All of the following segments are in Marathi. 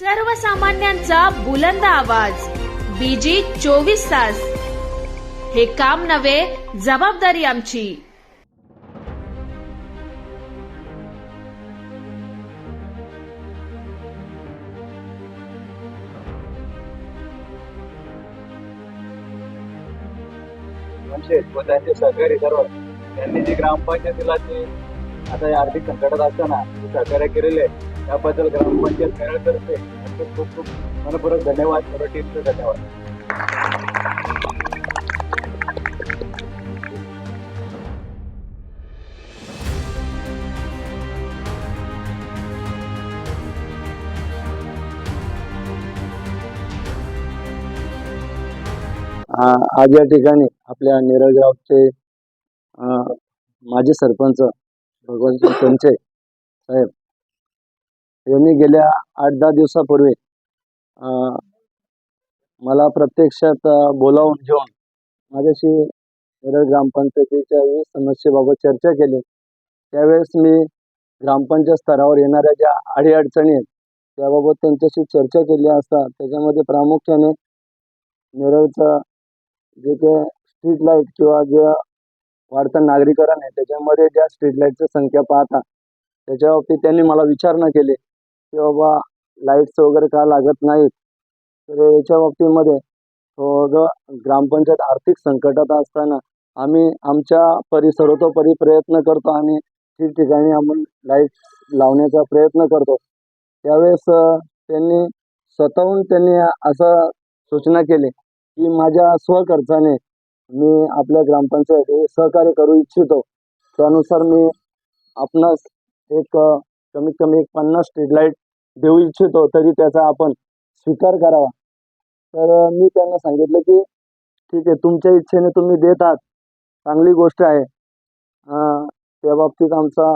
सर्वसामान्यांचा बुलंद आवाज. बीजी चोवीस तास. हे काम नव्हे जबाबदारी आमची. म्हणजे व त्यांचे सहकारी सर्व त्यांनी जी ग्रामपंचायतीला जी आता या आर्थिक संकटात असताना सहकार्य केलेले आहे, त्याबद्दल ग्रामपंचायत खेळातर्फे त्यांचे खूप खूप मनपूर्वक धन्यवाद. सर्व टीमचे धन्यवाद. आज या ठिकाणी आपल्या नेरळगावचे अ, माजी सरपंच भगवंत कंचे साहेब यांनी गेल्या आठ दहा दिवसापूर्वी मला प्रत्यक्षात बोलावून घेऊन माझ्याशी नेरळ ग्रामपंचायतीच्या विविध समस्येबाबत चर्चा केली. त्यावेळेस मी ग्रामपंचायत स्तरावर येणाऱ्या ज्या अडीअडचणी आहेत त्याबाबत त्यांच्याशी चर्चा केली असता त्याच्यामध्ये प्रामुख्याने नेरळचं जे काही स्ट्रीट लाइट किंवा जे वाढतं नागरीकरण आहे त्याच्यामध्ये ज्या स्ट्रीट लाईटची संख्या पाहता त्याच्या बाबतीत त्यांनी मला विचारणा केली. की बाबा लाईट्स वगैरे का लागत नाहीत. तर याच्या बाबतीमध्ये थोडं ग्रामपंचायत आर्थिक संकटात असताना आम्ही आमच्या परी सर्वतोपरी प्रयत्न करतो आणि ठिकठिकाणी आपण लाइट लावण्याचा प्रयत्न करतो. त्यावेळेस त्यांनी स्वतःहून त्यांनी असं सूचना केली की माझ्या स्वखर्चाने मी आपल्या ग्रामपंचायत हे सहकार्य करू इच्छितो. त्यानुसार मी आपणास एक कमीत कमी एक पन्नास स्ट्रीट लाइट देऊ इच्छितो तरी त्याचा आपण स्वीकार करावा. तर मी त्यांना सांगितलं की ठीक आहे तुमच्या इच्छेने तुम्ही देत आहात चांगली गोष्ट आहे. त्या बाबतीत आमचा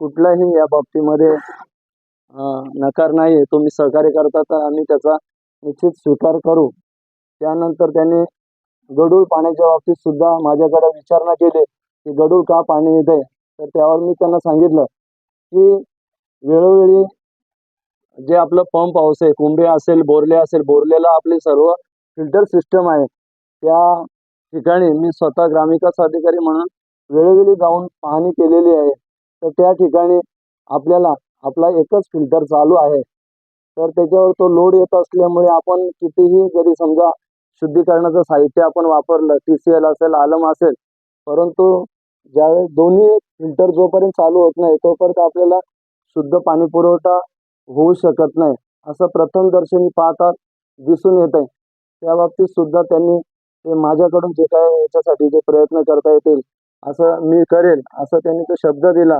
कुठलाही या बाबतीमध्ये नकार नाही आहे तुम्ही सहकार्य करता तर आम्ही त्याचा निश्चित स्वीकार करू. त्यानंतर त्यांनी गढूळ पाण्याच्या बाबतीत सुद्धा माझ्याकडे विचारणा केली की गढूळ का पाणी येते तर त्यावर मी त्यांना सांगितलं की वेळोवेळी जे आपलं पंप हाऊस आहे कुंभे असेल बोरले असेल बोरलेला आपली सर्व फिल्टर सिस्टम आहे. त्या ठिकाणी मी स्वतः ग्रामविकास अधिकारी म्हणून वेळोवेळी जाऊन पाहणी केलेली आहे. तर त्या ठिकाणी आपल्याला आपला एकच फिल्टर चालू आहे. तर त्याच्यावर तो लोड येत असल्यामुळे आपण कितीही जरी समजा शुद्धीकरणाचं साहित्य आपण वापरलं टी सी एल असेल आलम असेल परंतु ज्यावेळेस दोन्ही फिल्टर जोपर्यंत चालू होत नाही तोपर्यंत आपल्याला शुद्ध पाणी पुरवठा होऊ शकत नाही. असं प्रथम दर्शनी पाहता दिसून येत आहे त्या बाबतीत सुद्धा त्यांनी ते माझ्याकडून जे काय याच्यासाठी जे प्रयत्न करता येतील असं मी करेल असं त्यांनी तो शब्द दिला.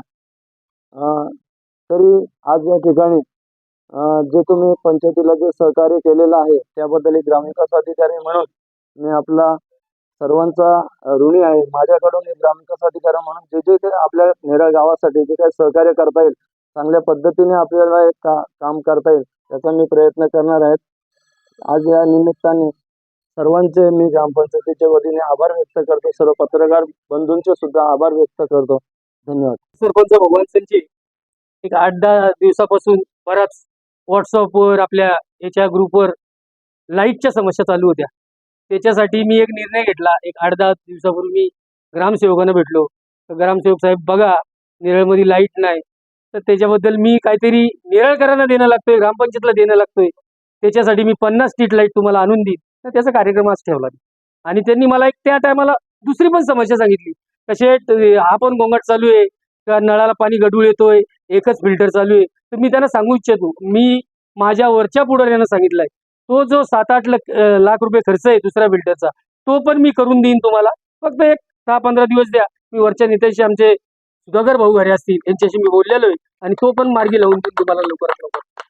तरी आज या ठिकाणी जे तुम्ही पंचायतीला जे सहकार्य केलेलं आहे त्याबद्दल एक ग्रामविकास अधिकारी म्हणून मी आपला सर्वांचा ऋणी आहे. माझ्याकडून एक ग्रामविकास अधिकारी म्हणून जे जे काही आपल्या नेरळ गावासाठी जे काही सहकार्य करता येईल चांगल्या पद्धतीने आपल्याला एक का काम करता येईल त्याचा मी प्रयत्न करणार आहे. आज या निमित्ताने सर्वांचे मी ग्रामपंचायतीच्या वतीने आभार व्यक्त करतो. सर्व पत्रकार बंधूंचे सुद्धा आभार व्यक्त करतो. धन्यवाद. सरपंच भगवान सिंगची एक आठ दहा दिवसापासून बराच व्हॉट्सअपवर आपल्या याच्या ग्रुपवर लाईटच्या समस्या चालू होत्या. त्याच्यासाठी मी एक निर्णय घेतला. एक आठ दहा दिवसापूर्वी मी ग्रामसेवकांना भेटलो. तर ग्रामसेवक साहेब बघा नेरळमध्ये लाइट नाही. तर त्याच्याबद्दल मी काहीतरी नेरळकरांना देणं लागतोय ग्रामपंचायतला देणं लागतोय. त्याच्यासाठी मी पन्नास स्ट्रीट लाइट तुम्हाला आणून देईन. तर त्याचा कार्यक्रम आज ठेवला आणि त्यांनी मला एक त्या टायमाला दुसरी पण समस्या सांगितली. कसे हा पण गोंगाट चालू आहे. का नळाला पाणी गढूळ येतोय एकच फिल्टर चालू आहे. तर मी त्यांना सांगू इच्छितो. मी माझ्या वरच्या पुढाऱ्यांना सांगितलंय. तो जो सात आठ लाख लाख रुपये खर्च आहे दुसऱ्या बिल्डरचा तो पण मी करून देईन तुम्हाला. फक्त एक दहा पंधरा दिवस द्या. मी वरच्या नेत्याशी आमचे सुधाकर भाऊ घरे असतील यांच्याशी मी बोललेलो आहे. आणि तो पण मार्गी लावून देईन तुम्हाला लवकरात लवकर.